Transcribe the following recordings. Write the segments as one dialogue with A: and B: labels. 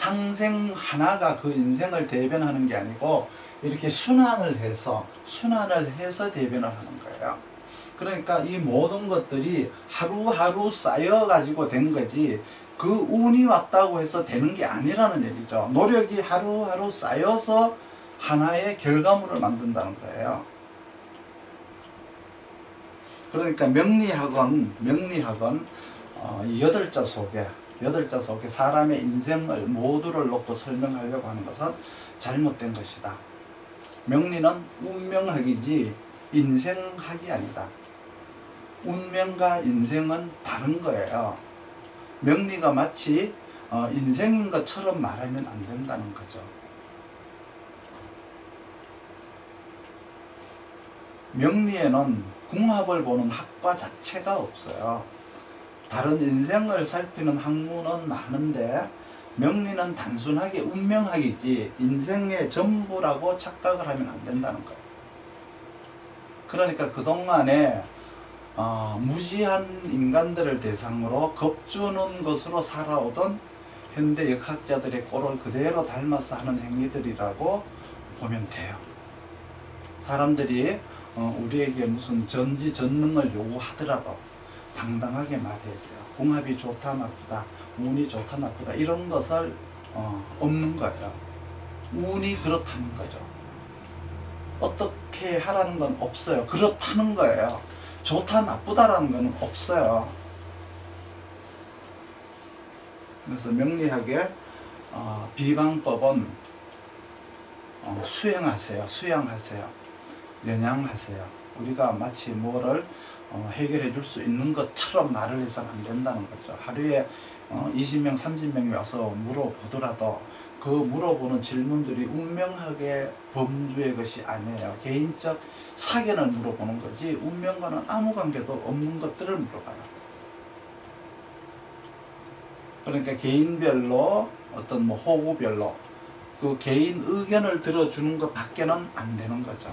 A: 상생 하나가 그 인생을 대변하는 게 아니고 이렇게 순환을 해서 순환을 해서 대변을 하는 거예요. 그러니까 이 모든 것들이 하루하루 쌓여 가지고 된 거지 그 운이 왔다고 해서 되는 게 아니라는 얘기죠. 노력이 하루하루 쌓여서 하나의 결과물을 만든다는 거예요. 그러니까 명리학은 명리학은 어, 이 여덟 자 속에 여덟 자 속에 사람의 인생을 모두를 놓고 설명하려고 하는 것은 잘못된 것이다. 명리는 운명학이지 인생학이 아니다. 운명과 인생은 다른 거예요. 명리가 마치 어, 인생인 것처럼 말하면 안 된다는 거죠. 명리에는 궁합을 보는 학과 자체가 없어요. 다른 인생을 살피는 학문은 많은데 명리는 단순하게 운명학이지 인생의 전부라고 착각을 하면 안 된다는 거예요. 그러니까 그동안에 어, 무지한 인간들을 대상으로 겁주는 것으로 살아오던 현대 역학자들의 꼴을 그대로 닮아서 하는 행위들이라고 보면 돼요. 사람들이 어, 우리에게 무슨 전지 전능을 요구하더라도 당당하게 말해야 돼요. 궁합이 좋다 나쁘다, 운이 좋다 나쁘다 이런 것을 어, 없는 거예요. 운이 그렇다는 거죠. 어떻게 하라는 건 없어요. 그렇다는 거예요. 좋다 나쁘다라는 건 없어요. 그래서 명리학의 어, 비방법은 어, 수행하세요. 수양하세요. 연양하세요. 우리가 마치 뭐를 어, 해결해 줄 수 있는 것처럼 말을 해서는 안 된다는 거죠. 하루에 어, 20명, 30명이 와서 물어보더라도 그 물어보는 질문들이 운명학의 범주의 것이 아니에요. 개인적 사견을 물어보는 거지 운명과는 아무 관계도 없는 것들을 물어봐요. 그러니까 개인별로 어떤 뭐 호구별로 그 개인 의견을 들어주는 것 밖에는 안 되는 거죠.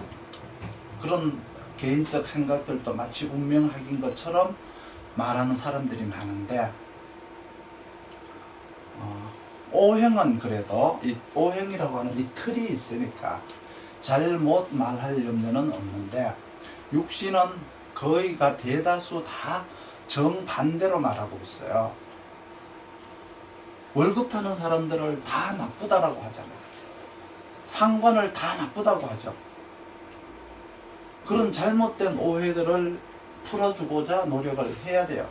A: 그런 개인적 생각들도 마치 운명학인 것처럼 말하는 사람들이 많은데 어, 오행은 그래도 이 오행이라고 하는 이 틀이 있으니까 잘못 말할 염려는 없는데 육신은 거의가 대다수 다 정반대로 말하고 있어요. 월급 타는 사람들을 다 나쁘다라고 하잖아요. 상관을 다 나쁘다고 하죠. 그런 잘못된 오해들을 풀어주고자 노력을 해야 돼요.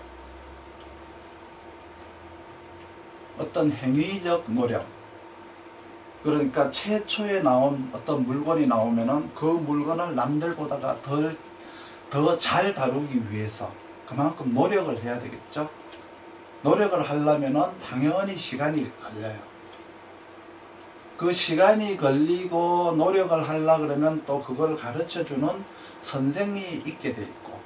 A: 어떤 행위적 노력. 그러니까 최초에 나온 어떤 물건이 나오면은 그 물건을 남들보다가 덜, 더 잘 다루기 위해서 그만큼 노력을 해야 되겠죠. 노력을 하려면은 당연히 시간이 걸려요. 그 시간이 걸리고 노력을 하려 그러면 또 그걸 가르쳐 주는 선생이 있게 돼 있고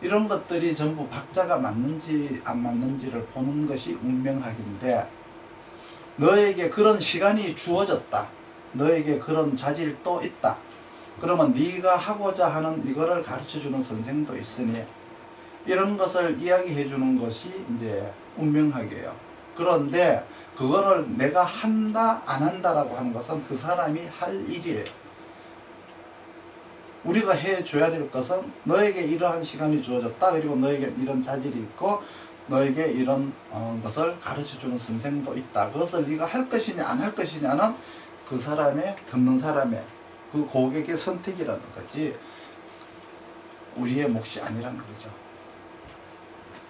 A: 이런 것들이 전부 박자가 맞는지 안 맞는지를 보는 것이 운명학인데 너에게 그런 시간이 주어졌다. 너에게 그런 자질도 있다. 그러면 네가 하고자 하는 이거를 가르쳐 주는 선생도 있으니 이런 것을 이야기해 주는 것이 이제 운명학이에요. 그런데 그거를 내가 한다 안 한다라고 하는 것은 그 사람이 할 일이에요. 우리가 해줘야 될 것은 너에게 이러한 시간이 주어졌다. 그리고 너에게 이런 자질이 있고 너에게 이런 어, 것을 가르쳐주는 선생도 있다. 그것을 네가 할 것이냐 안 할 것이냐는 그 사람의 듣는 사람의 그 고객의 선택이라는 거지 우리의 몫이 아니라는 거죠.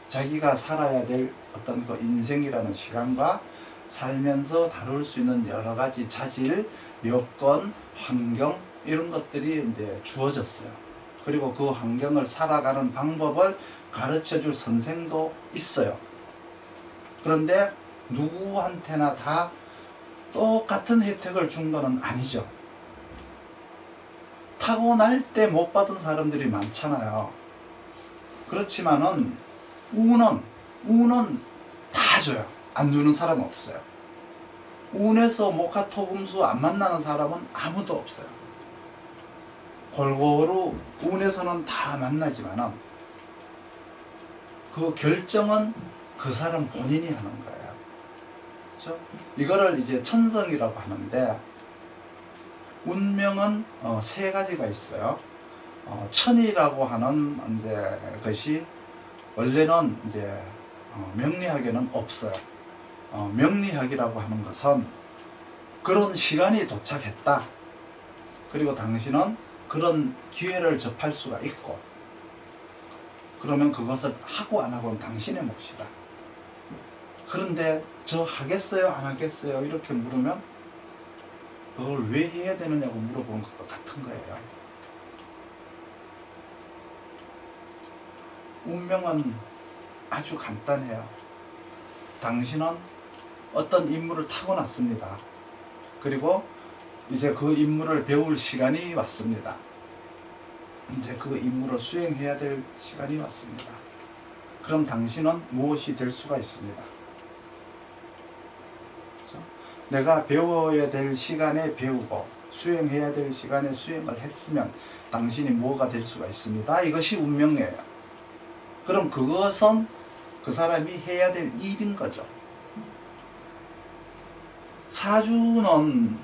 A: 자기가 살아야 될 어떤 그 인생이라는 시간과 살면서 다룰 수 있는 여러 가지 자질, 여건, 환경 이런 것들이 이제 주어졌어요. 그리고 그 환경을 살아가는 방법을 가르쳐 줄 선생도 있어요. 그런데 누구한테나 다 똑같은 혜택을 준 거는 아니죠. 타고날 때 못 받은 사람들이 많잖아요. 그렇지만은 운은 운은 다 줘요. 안 주는 사람은 없어요. 운에서 목화 토금수 안 만나는 사람은 아무도 없어요. 골고루 운에서는 다 만나지만은 그 결정은 그 사람 본인이 하는 거예요. 그렇죠? 이거를 이제 천성이라고 하는데 운명은 어, 세 가지가 있어요. 어, 천이라고 하는 이제 것이 원래는 이제 어, 명리학에는 없어요. 어, 명리학이라고 하는 것은 그런 시간이 도착했다. 그리고 당신은 그런 기회를 접할 수가 있고 그러면 그것을 하고 안 하고는 당신의 몫이다. 그런데 저 하겠어요 안 하겠어요 이렇게 물으면 그걸 왜 해야 되느냐고 물어보는 것과 같은 거예요. 운명은 아주 간단해요. 당신은 어떤 임무를 타고났습니다. 그리고 이제 그 임무를 배울 시간이 왔습니다. 이제 그 임무를 수행해야 될 시간이 왔습니다. 그럼 당신은 무엇이 될 수가 있습니다. 그렇죠? 내가 배워야 될 시간에 배우고 수행해야 될 시간에 수행을 했으면 당신이 뭐가 될 수가 있습니다. 이것이 운명이에요. 그럼 그것은 그 사람이 해야 될 일인 거죠. 사주는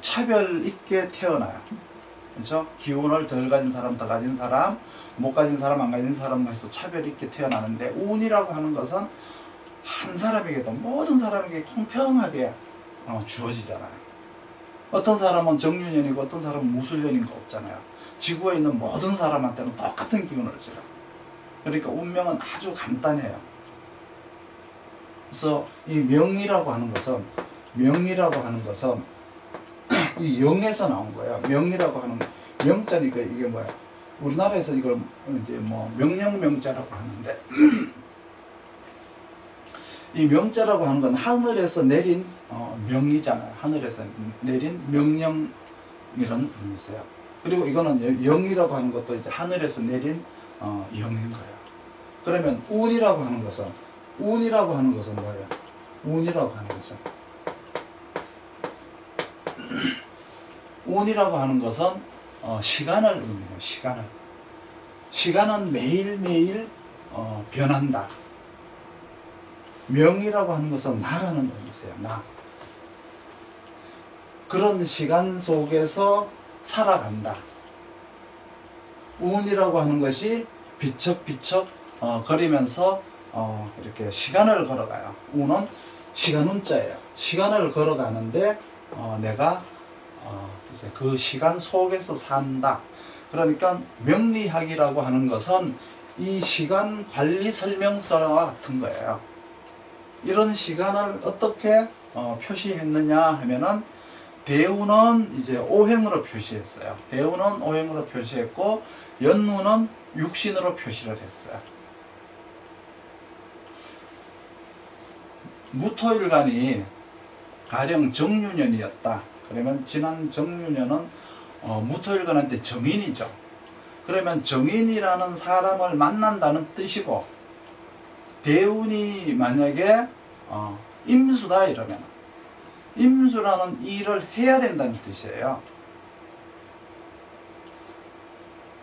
A: 차별 있게 태어나요. 그렇죠? 기운을 덜 가진 사람, 더 가진 사람, 못 가진 사람, 안 가진 사람 해서 차별 있게 태어나는데 운이라고 하는 것은 한 사람에게도 모든 사람에게 공평하게 어, 주어지잖아요. 어떤 사람은 정유년이고 어떤 사람은 무술년인 거 없잖아요. 지구에 있는 모든 사람한테는 똑같은 기운을 줘요. 그러니까 운명은 아주 간단해요. 그래서 이 명이라고 하는 것은 명이라고 하는 것은 이 영에서 나온 거예요. 명이라고 하는 명자니까 이게 뭐야? 우리나라에서 이걸 이제 뭐 명령명자라고 하는데 이 명자라고 하는 건 하늘에서 내린 어, 명이잖아요. 하늘에서 내린 명령이라는 의미 있어요. 그리고 이거는 영이라고 하는 것도 이제 하늘에서 내린 어, 영인 거예요. 그러면 운이라고 하는 것은 운이라고 하는 것은 뭐예요? 운이라고 하는 것은 운이라고 하는 것은 어, 시간을 의미해요. 시간을. 시간은 매일매일 어, 변한다. 명이라고 하는 것은 나라는 의미세요. 나. 그런 시간 속에서 살아간다. 운이라고 하는 것이 비척비척 어, 거리면서 어, 이렇게 시간을 걸어가요. 운은 시간 운자예요. 시간을 걸어가는데 어, 내가 어, 이제 그 시간 속에서 산다. 그러니까 명리학이라고 하는 것은 이 시간 관리 설명서와 같은 거예요. 이런 시간을 어떻게 어, 표시했느냐 하면은 대우는 이제 오행으로 표시했어요. 대우는 오행으로 표시했고 연무는 육신으로 표시를 했어요. 무토일간이 가령 정유년이었다. 그러면 지난 정유년은 어, 무토일간한테 정인이죠. 그러면 정인이라는 사람을 만난다는 뜻이고 대운이 만약에 어, 임수다 이러면 임수라는 일을 해야 된다는 뜻이에요.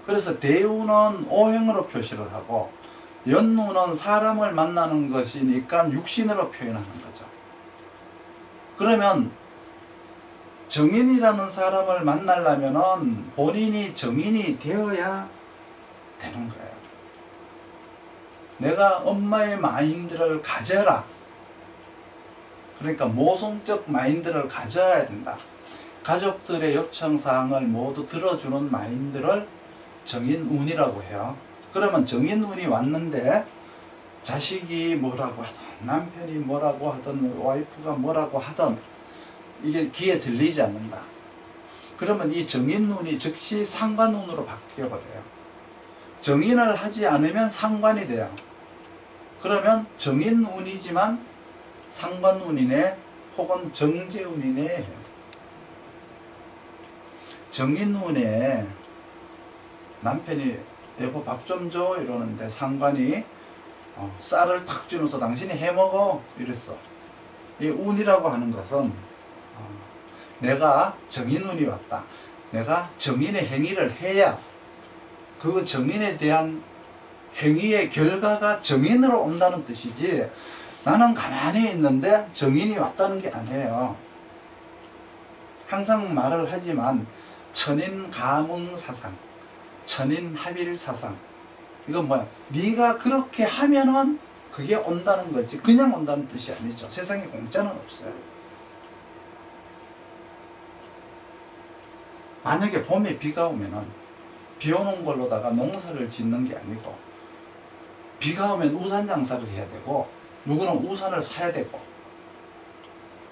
A: 그래서 대운은 오행으로 표시를 하고 연무는 사람을 만나는 것이니까 육신으로 표현하는 거죠. 그러면 정인이라는 사람을 만나려면은 본인이 정인이 되어야 되는 거예요. 내가 엄마의 마인드를 가져라. 그러니까 모성적 마인드를 가져야 된다. 가족들의 요청사항을 모두 들어주는 마인드를 정인운이라고 해요. 그러면 정인운이 왔는데 자식이 뭐라고 하든 남편이 뭐라고 하든 와이프가 뭐라고 하든 이게 귀에 들리지 않는다. 그러면 이 정인운이 즉시 상관운으로 바뀌어버려요. 정인을 하지 않으면 상관이 돼요. 그러면 정인운이지만 상관운이네 혹은 정제운이네 해요. 정인운에 남편이 여보 밥좀 줘 이러는데 상관이 어, 쌀을 탁 주면서 당신이 해먹어 이랬어. 이 운이라고 하는 것은 어, 내가 정인 운이 왔다. 내가 정인의 행위를 해야 그 정인에 대한 행위의 결과가 정인으로 온다는 뜻이지 나는 가만히 있는데 정인이 왔다는 게 아니에요. 항상 말을 하지만 천인 가문 사상, 천인 합일 사상. 이건 뭐야? 네가 그렇게 하면은 그게 온다는 거지. 그냥 온다는 뜻이 아니죠. 세상에 공짜는 없어요. 만약에 봄에 비가 오면은 비 오는 걸로다가 농사를 짓는 게 아니고 비가 오면 우산 장사를 해야 되고 누구는 우산을 사야 되고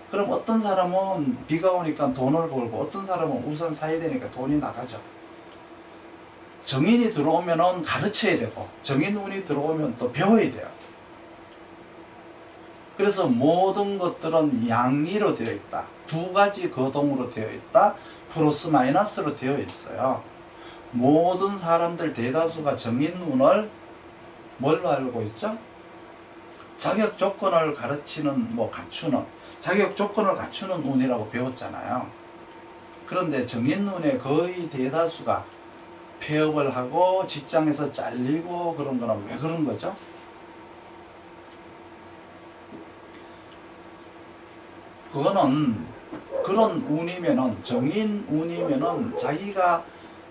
A: 그럼 어떤 사람은 비가 오니까 돈을 벌고 어떤 사람은 우산 사야 되니까 돈이 나가죠. 정인이 들어오면은 가르쳐야 되고 정인운이 들어오면 또 배워야 돼요. 그래서 모든 것들은 양의로 되어 있다. 두 가지 거동으로 되어 있다. 플러스 마이너스로 되어 있어요. 모든 사람들 대다수가 정인운을 뭘로 알고 있죠? 자격 조건을 가르치는 뭐 갖추는 자격 조건을 갖추는 운이라고 배웠잖아요. 그런데 정인운의 거의 대다수가 폐업을 하고 직장에서 잘리고 그런 거는 왜 그런 거죠? 그거는 그런 운이면은 정인 운이면은 자기가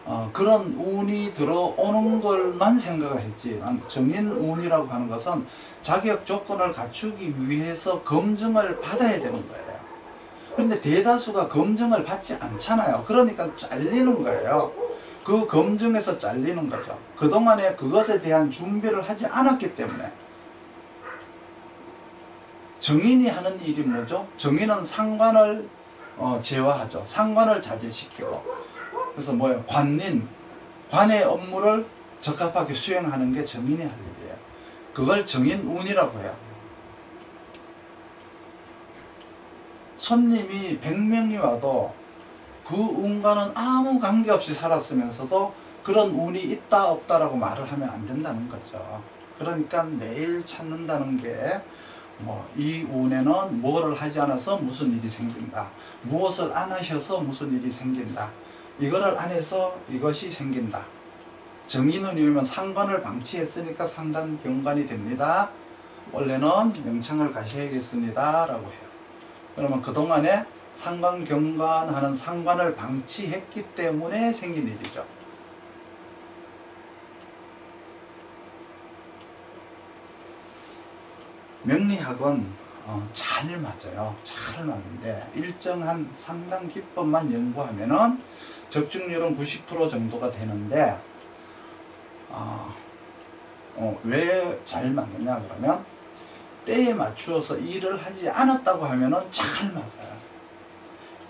A: 어, 그런 운이 들어오는 걸만 생각을 했지만 정인 운이라고 하는 것은 자격 조건을 갖추기 위해서 검증을 받아야 되는 거예요. 그런데 대다수가 검증을 받지 않잖아요. 그러니까 잘리는 거예요. 그 검증에서 잘리는 거죠. 그동안에 그것에 대한 준비를 하지 않았기 때문에. 정인이 하는 일이 뭐죠? 정인은 상관을 어, 제어하죠. 상관을 자제시키고. 그래서 뭐예요? 관인, 관의 업무를 적합하게 수행하는 게 정인이 할 일이에요. 그걸 정인운이라고 해요. 손님이 100명이 와도 그 운과는 아무 관계없이 살았으면서도 그런 운이 있다 없다라고 말을 하면 안 된다는 거죠. 그러니까 매일 찾는다는 게 뭐 이 운에는 뭐를 하지 않아서 무슨 일이 생긴다. 무엇을 안 하셔서 무슨 일이 생긴다. 이거를 안 해서 이것이 생긴다. 정인운이 오면 상관을 방치했으니까 상관 경관이 됩니다. 원래는 영창을 가셔야겠습니다. 라고 해요. 그러면 그동안에 상관 경관하는 상관을 방치했기 때문에 생긴 일이죠. 명리학은 어, 잘 맞아요. 잘 맞는데 일정한 상당 기법만 연구하면은 적중률은 90% 정도가 되는데 어, 어, 왜 잘 맞느냐 그러면 때에 맞추어서 일을 하지 않았다고 하면은 잘 맞아요.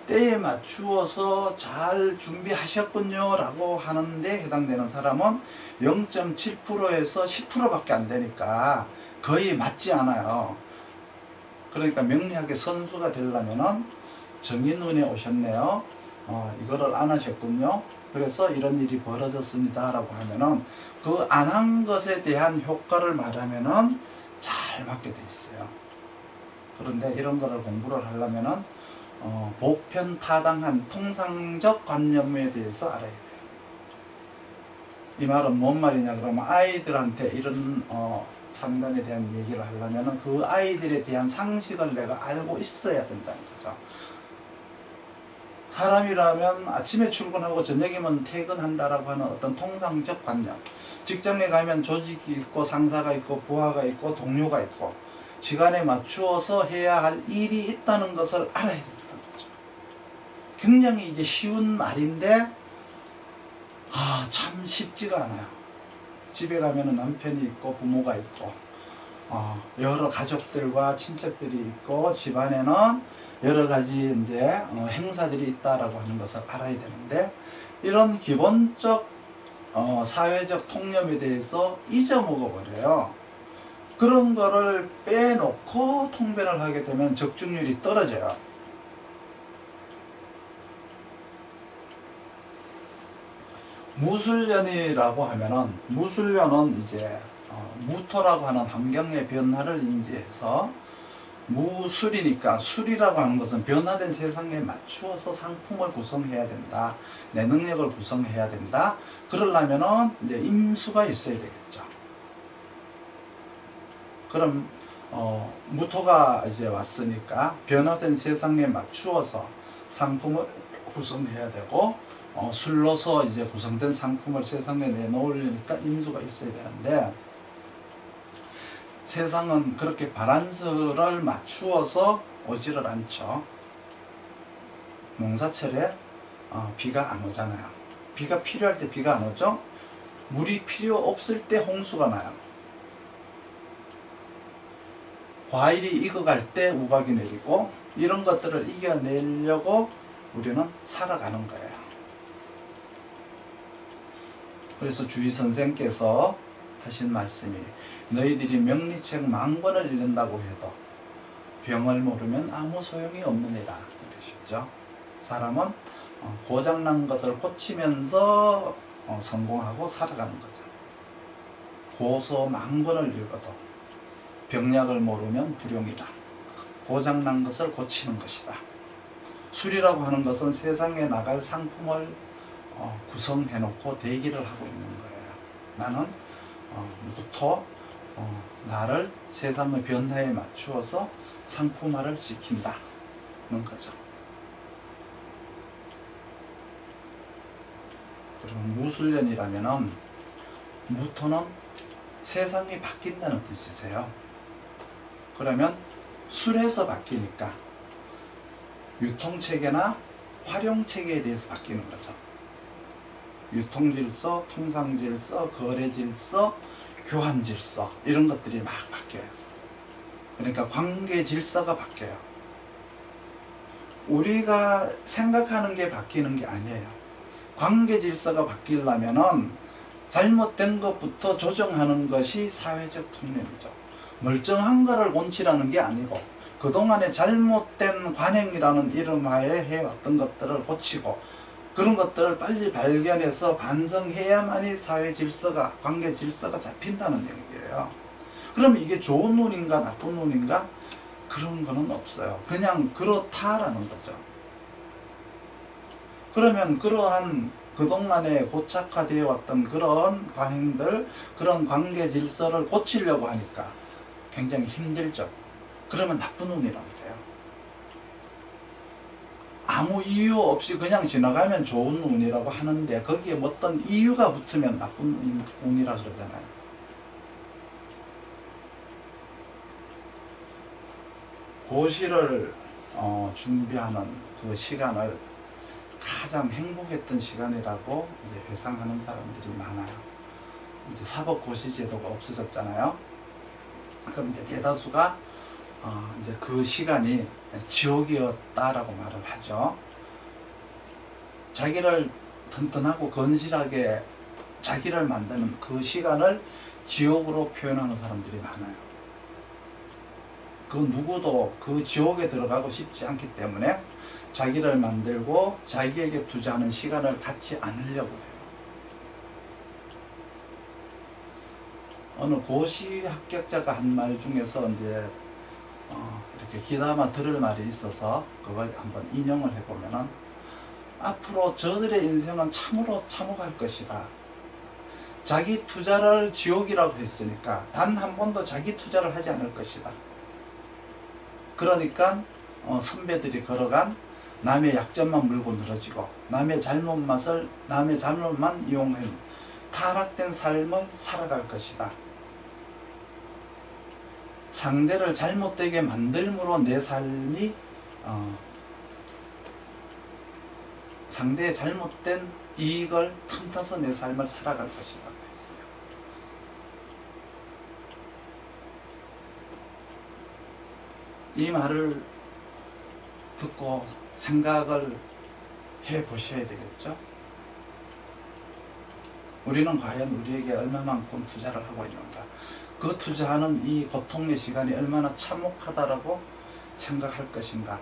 A: 때에 맞추어서 잘 준비하셨군요 라고 하는데 해당되는 사람은 0.7%에서 10%밖에 안 되니까 거의 맞지 않아요. 그러니까 명리학의 선수가 되려면은 정인운에 오셨네요. 어, 이거를 안 하셨군요. 그래서 이런 일이 벌어졌습니다. 라고 하면은 그 안 한 것에 대한 효과를 말하면은 잘 맞게 돼 있어요. 그런데 이런 거를 공부를 하려면은 어, 보편 타당한 통상적 관념에 대해서 알아야 돼요. 이 말은 뭔 말이냐 그러면 아이들한테 이런 어, 상담에 대한 얘기를 하려면 그 아이들에 대한 상식을 내가 알고 있어야 된다는 거죠. 사람이라면 아침에 출근하고 저녁이면 퇴근한다라고 하는 어떤 통상적 관념. 직장에 가면 조직이 있고 상사가 있고 부하가 있고 동료가 있고 시간에 맞추어서 해야 할 일이 있다는 것을 알아야 거죠. 굉장히 이게 쉬운 말인데 아, 참 쉽지가 않아요. 집에 가면은 남편이 있고 부모가 있고 어, 여러 가족들과 친척들이 있고 집안에는 여러 가지 이제 어, 행사들이 있다라고 하는 것을 알아야 되는데 이런 기본적 어, 사회적 통념에 대해서 잊어먹어 버려요. 그런 거를 빼놓고 통변을 하게 되면 적중률이 떨어져요. 무술년이라고 하면은 무술년은 이제 어, 무토라고 하는 환경의 변화를 인지해서 무술이니까 술이라고 하는 것은 변화된 세상에 맞추어서 상품을 구성해야 된다. 내 능력을 구성해야 된다. 그러려면은 이제 임수가 있어야 되겠죠. 그럼 어, 무토가 이제 왔으니까 변화된 세상에 맞추어서 상품을 구성해야 되고 어, 술로서 이제 구성된 상품을 세상에 내놓으려니까 임수가 있어야 되는데 세상은 그렇게 바란스를 맞추어서 오지를 않죠. 농사철에 어, 비가 안 오잖아요. 비가 필요할 때 비가 안 오죠. 물이 필요 없을 때 홍수가 나요. 과일이 익어갈 때 우박이 내리고 이런 것들을 이겨내려고 우리는 살아가는 거예요. 그래서 주의 선생께서 하신 말씀이 너희들이 명리책 만 권을 읽는다고 해도 병을 모르면 아무 소용이 없느니라 그러셨죠. 사람은 어, 고장난 것을 고치면서 어, 성공하고 살아가는 거죠. 고소 만 권을 읽어도 병약을 모르면 불용이다. 고장난 것을 고치는 것이다. 술이라고 하는 것은 세상에 나갈 상품을 어, 구성해 놓고 대기를 하고 있는 거예요. 나는 어, 부터 어, 나를 세상의 변화에 맞추어서 상품화를 시킨다는 거죠. 그리고 무술년이라면은 무토는 세상이 바뀐다는 뜻이세요. 그러면 술에서 바뀌니까 유통체계나 활용체계에 대해서 바뀌는 거죠. 유통질서, 통상질서, 거래질서, 교환질서 이런 것들이 막 바뀌어요. 그러니까 관계질서가 바뀌어요. 우리가 생각하는 게 바뀌는 게 아니에요. 관계질서가 바뀌려면은 잘못된 것부터 조정하는 것이 사회적 통념이죠. 멀쩡한 거를 곤치라는 게 아니고 그동안에 잘못된 관행이라는 이름하에 해왔던 것들을 고치고 그런 것들을 빨리 발견해서 반성해야만이 사회 질서가 관계 질서가 잡힌다는 얘기예요. 그러면 이게 좋은 눈인가 나쁜 눈인가 그런 거는 없어요. 그냥 그렇다라는 거죠. 그러면 그러한 그동안에 고착화되어 왔던 그런 관행들, 그런 관계 질서를 고치려고 하니까 굉장히 힘들죠. 그러면 나쁜 운이라고. 아무 이유 없이 그냥 지나가면 좋은 운이라고 하는데 거기에 뭐 어떤 이유가 붙으면 나쁜 운이라 그러잖아요. 고시를 어, 준비하는 그 시간을 가장 행복했던 시간이라고 이제 회상하는 사람들이 많아요. 이제 사법고시 제도가 없어졌잖아요. 이제 대다수가 어, 이제 그 시간이 지옥이었다라고 말을 하죠. 자기를 튼튼하고 건실하게 자기를 만드는 그 시간을 지옥으로 표현하는 사람들이 많아요. 그 누구도 그 지옥에 들어가고 싶지 않기 때문에 자기를 만들고 자기에게 투자하는 시간을 갖지 않으려고 해요. 어느 고시 합격자가 한 말 중에서 이제 어 이렇게 기다마 들을 말이 있어서 그걸 한번 인용을 해보면은 앞으로 저들의 인생은 참으로 참혹할 것이다. 자기 투자를 지옥이라고 했으니까 단 한 번도 자기 투자를 하지 않을 것이다. 그러니까 어 선배들이 걸어간 남의 약점만 물고 늘어지고 남의 잘못 맛을 남의 잘못만 이용한 타락된 삶을 살아갈 것이다. 상대를 잘못되게 만들므로 내 삶이 어, 상대의 잘못된 이익을 틈타서 내 삶을 살아갈 것이라고 했어요. 이 말을 듣고 생각을 해 보셔야 되겠죠. 우리는 과연 우리에게 얼마만큼 투자를 하고 있는가? 그 투자하는 이 고통의 시간이 얼마나 참혹하다라고 생각할 것인가?